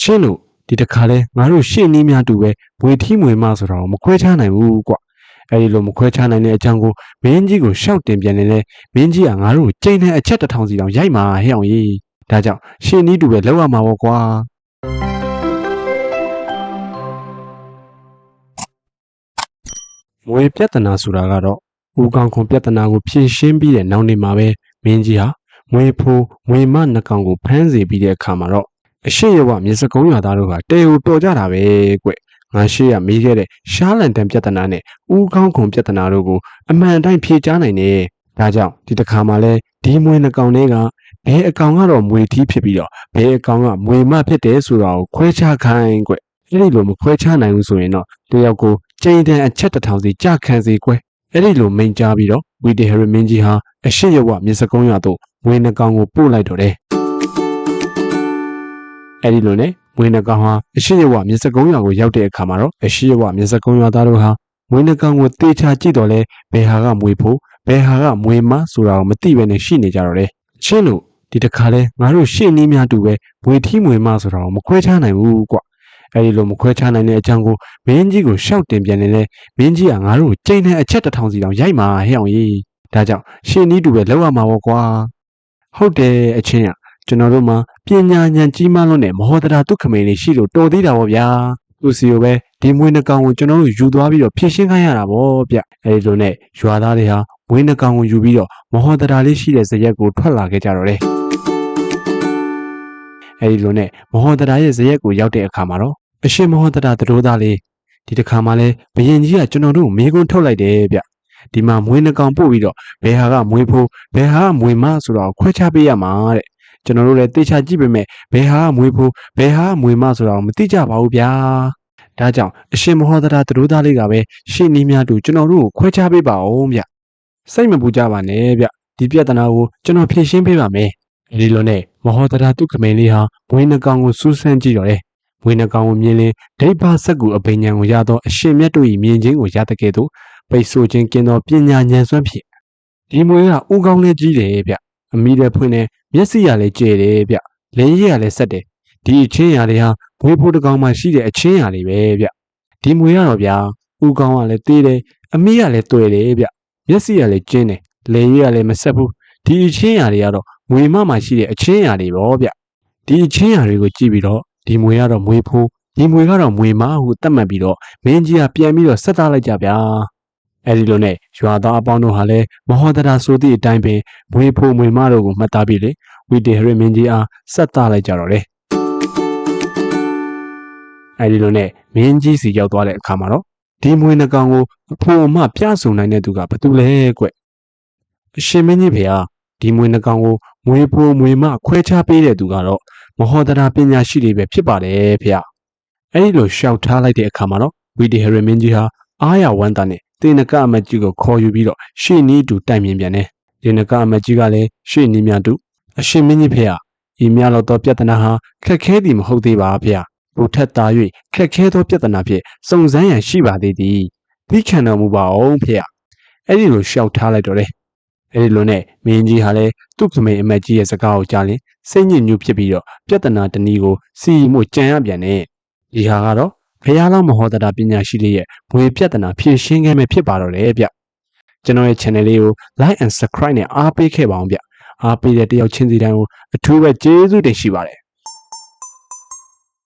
ချင်းတို့ဒီတစ်ခါလဲငါတို့ရှေ့နီးများတူပဲမွေထီးမွေမဆိုတာကိုမခွဲခြားနိုင်ဘူးကွအဲဒီလိုမခွဲခြားနိုင်တဲ့အကြောင်းကိုမင်းကြီးကိုရှောက်တင်ပြန်နေလဲမင်းကြီးကငါတို့ကိုကြိမ်နဲ့အချက်တစ်ထောင်စီတောင်ရိုက်မှာဟဲ့အောင်ကြီးဒါကြောင့်ရှေ့နီးတူပဲလောက်ရမှာပေါ့ကွာမွေပြဿနာဆိုတာကတော့ဦးကောင်းခွန်ပြဿနာကိုဖြေရှင်းပြီးတဲ့နောက်နေ့မှာပဲမင်းကြီးဟာမွေဖိုးမွေမနှကောင်ကိုဖမ်းဆီးပြီးတဲ့အခါမှာတော့ အရှိရဝမြေစကုံးရွာသားတို့ဟာတဲကိုတော်ကြတာပဲကွငါရှိရမေးခဲ့တဲ့ရှားလန်တန်ပြဿနာနဲ့ဦးကောင်းခွန်ပြဿနာတို့ကိုအမှန်အတိုင်းဖြေကြားနိုင်တယ်ဒါကြောင့်ဒီတစ်ခါမှလဲဒီမွေနှကောင်တွေကဘယ်အကောင်ကတော့မွေထီးဖြစ်ပြီးတော့ဘယ်အကောင်ကမွေမဖြစ်တယ်ဆိုတာကိုခွဲခြားခိုင်းကွအဲ့ဒီလိုမခွဲခြားနိုင်ဘူးဆိုရင်တော့တယောက်ကိုကျိန်တန်အချက်တစ်ထောင်စီကြခံစီကွအဲ့ဒီလိုမိန်ကြားပြီးတော့ဝီတီဟရီမင်းကြီးဟာအရှိရဝမြေစကုံးရွာသို့မွေနှကောင်ကိုပို့လိုက်တော့တယ် အဲ့ဒီလိုနဲ့မွေးနှကောင်ဟာအရှိရဝမြစကုံးရွာကိုရောက်တဲ့အခါမှာတော့အရှိရဝမြစကုံးရွာသားတို့ဟာမွေးနှကောင်ကိုတေချာကြည့်တော့လဲဘယ်ဟာကမွေးဖို့ဘယ်ဟာကမွေးမဆိုတာကိုမသိဘဲနဲ့ရှိနေကြတော့တယ်ချင်းတို့ဒီတစ်ခါလဲငါတို့ရှေ့နီးများတူပဲမွေထီးမွေမဆိုတာကိုမခွဲခြားနိုင်ဘူးကွအဲ့ဒီလိုမခွဲခြားနိုင်တဲ့အကြောင်းကိုမင်းကြီးကိုရှောက်တင်ပြန်နေလဲမင်းကြီးကငါတို့ကိုကြိမ်နဲ့အချက်တစ်ထောင်စီတောင်ရိုက်မှာဟဲ့အောင်ကြီးဒါကြောင့်ရှေ့နီးတူပဲလောက်ရမှာပေါ့ကွာဟုတ်တယ်အချင်းရ ကျွန်တော်တို့မှာပညာဉာဏ်ကြီးမားလွန်းတဲ့မဟောတရာဒုက္ခမေလေးရှိလို့တော်သေးတာပေါ့ဗျာသူစီကိုပဲဒီမွေးနှကောင်ကိုကျွန်တော်တို့ယူသွားပြီးတော့ဖြည့်ရှင်းခိုင်းရတာပေါ့ဗျအဲဒီလိုနဲ့ရွာသားတွေဟာမွေးနှကောင်ကိုယူပြီးတော့မဟောတရာလေးရှိတဲ့ဇရက်ကိုထွက်လာခဲ့ကြတော့တယ်အဲဒီလိုနဲ့မဟောတရာရဲ့ဇရက်ကိုရောက်တဲ့အခါမှာတော့အရှင်မဟောတရာသတို့သားလေးဒီတစ်ခါမှလဲဘယင်ကြီးကကျွန်တော်တို့ကိုမေးခွန်းထုတ်လိုက်တယ်ဗျဒီမှာမွေးနှကောင်ပို့ပြီးတော့ဘယ်ဟာကမွေးဖို့ဘယ်ဟာကမွေးမဆိုတော့ခွဲခြားပေးရမှာတဲ့ ကျွန်တော်တို့လည်းတေချာကြည့်ပေမဲ့ဘယ်ဟာကမွေးဖို့ဘယ်ဟာကမွေးမဆိုတာကိုမသိကြပါဘူးဗျာဒါကြောင့်အရှင်မဟောဒရာသတို့သားလေးကပဲရှေ့နီးများတူကျွန်တော်တို့ကိုခွဲခြားပေးပါအောင်ဗျစိတ်မပူကြပါနဲ့ဗျဒီပြဿနာကိုကျွန်တော်ဖြေရှင်းပေးပါမယ်ဒီလိုနဲ့မဟောဒရာတုခမင်းလေးဟာမွေးနှကောင်ကိုစူးစမ်းကြည့်တော့တယ်မွေးနှကောင်ကိုမြင်ရင်ဒိဗ္ဗဆက်ကူအဘိညာဉ်ကိုရသောအရှင်မြတ်တို့၏မြင်ခြင်းကိုရတဲ့ကဲ့သို့ပိတ်ဆို့ခြင်းကင်းသောပညာဉာဏ်စွမ်းဖြင့်ဒီမွေးကဥကောင်းလေးကြီးတယ်ဗျ အမိတဲ့ဖွင့်တဲ့မျက်စိရလည်းကျဲတယ်ဗျလင်းရည်ရလည်းဆက်တယ်ဒီအချင်းရာတွေဟာမွေးဖို့တကောင်မှရှိတဲ့အချင်းရာတွေပဲဗျဒီမွေရတော့ဗျာဥကောင်ကလည်းသေးတယ်အမိကလည်းတွေ့တယ်ဗျမျက်စိရလည်းကျင်းတယ်လင်းရည်ရလည်းမဆက်ဘူးဒီအချင်းရာတွေကတော့မွေမမှရှိတဲ့အချင်းရာတွေပေါ့ဗျဒီအချင်းရာတွေကိုကြည့်ပြီးတော့ဒီမွေကတော့မွေဖို့ဒီမွေကတော့မွေမဟုသတ်မှတ်ပြီးတော့မင်းကြီးကပြန်ပြီးတော့ဆက်သားလိုက်ကြဗျာ အဲဒီလိုနဲ့ရွာသားအပေါင်းတို့ဟာလည်းမဟောဒရာဆိုသည့်အတိုင်းပင်မွေဖို့မွေမတို့ကိုမှတ်သားပြီးလေဝီတီဟရမင်းကြီးအားဆက်သားလိုက်ကြတော့တယ်အဲဒီလိုနဲ့မင်းကြီးစီရောက်သွားတဲ့အခါမှာတော့ဒီမွေနှကောင်ကိုအဖို့အမပြဆုံနိုင်တဲ့သူကဘယ်သူလဲကွအရှင်မင်းကြီးဖေဟာဒီမွေနှကောင်ကိုမွေဖို့မွေမခွဲခြားပေးတဲ့သူကတော့မဟောဒရာပညာရှိတွေပဲဖြစ်ပါတယ်ဖေဟာအဲဒီလိုရှောက်ထားလိုက်တဲ့အခါမှာတော့ဝီတီဟရမင်းကြီးဟာအားရဝမ်းသာနဲ့ တေနကအမတ်ကြီးကိုခေါ်ယူပြီးတော့ရှေ့နီးတူတိုင်မြင်ပြန်တယ်တေနကအမတ်ကြီးကလည်းရှေ့နီးများတူအရှင်မင်းကြီးဖေဟာဤများလို့သောပြဿနာဟာခက်ခဲသည်မဟုတ်သေးပါဖေဟာဘုထက်သား၍ခက်ခဲသောပြဿနာဖြင့်စုံစမ်းရန်ရှိပါသေးသည်ပြီးခံတော်မူပါအောင်ဖေဟာအဲ့ဒီလိုရှောက်ထားလိုက်တော့တယ်အဲ့ဒီလိုနဲ့မင်းကြီးဟာလည်းသူ့ကမိန်အမတ်ကြီးရဲ့စကားကိုကြားလင်စိတ်ညစ်ညူးဖြစ်ပြီးတော့ပြဿနာတနည်းကိုစီမှုကြံရပြန်တယ်ဒီဟာကတော့ ဘုရားလောင်းမဟောတာပညာရှိလေးရဲ့ဘွေပြဿနာဖြေရှင်းခဲ့မယ်ဖြစ်ပါတော့တယ်ဗျကျွန်တော်ရဲ့ channel လေးကို like and subscribe နဲ့အားပေးခဲ့ပါအောင်ဗျအားပေးတဲ့တယောက်ချင်းစီတိုင်းကိုအထူးပဲကျေးဇူးတင်ရှိပါတယ်